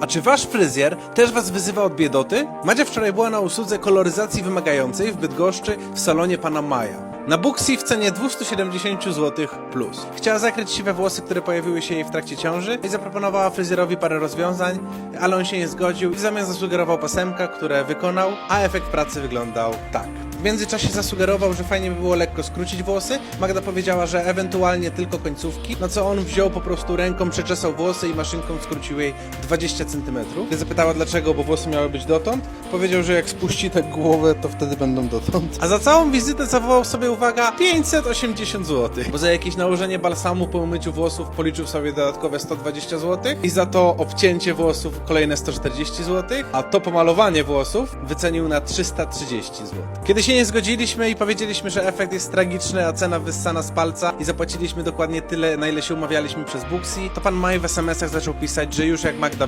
A czy wasz fryzjer też was wyzywa od biedoty? Madzia wczoraj była na usłudze koloryzacji wymagającej w Bydgoszczy w salonie pana Maja. Na Booksy w cenie 270 zł plus. Chciała zakryć siwe włosy, które pojawiły się jej w trakcie ciąży i zaproponowała fryzjerowi parę rozwiązań, ale on się nie zgodził i w zamian zasugerował pasemka, które wykonał, a efekt pracy wyglądał tak. W międzyczasie zasugerował, że fajnie by było lekko skrócić włosy. Magda powiedziała, że ewentualnie tylko końcówki, na co on wziął po prostu ręką, przeczesał włosy i maszynką skrócił jej 20 cm. Gdy zapytała dlaczego, bo włosy miały być dotąd, powiedział, że jak spuści tak głowę, to wtedy będą dotąd. A za całą wizytę zawołał sobie, uwaga, 580 zł. Bo za jakieś nałożenie balsamu po umyciu włosów policzył sobie dodatkowe 120 zł i za to obcięcie włosów kolejne 140 zł, a to pomalowanie włosów wycenił na 330 zł. Kiedy się nie zgodziliśmy i powiedzieliśmy, że efekt jest tragiczny, a cena wyssana z palca. I zapłaciliśmy dokładnie tyle, na ile się umawialiśmy przez Booksy, to pan Maj w SMS-ach zaczął pisać, że już jak Magda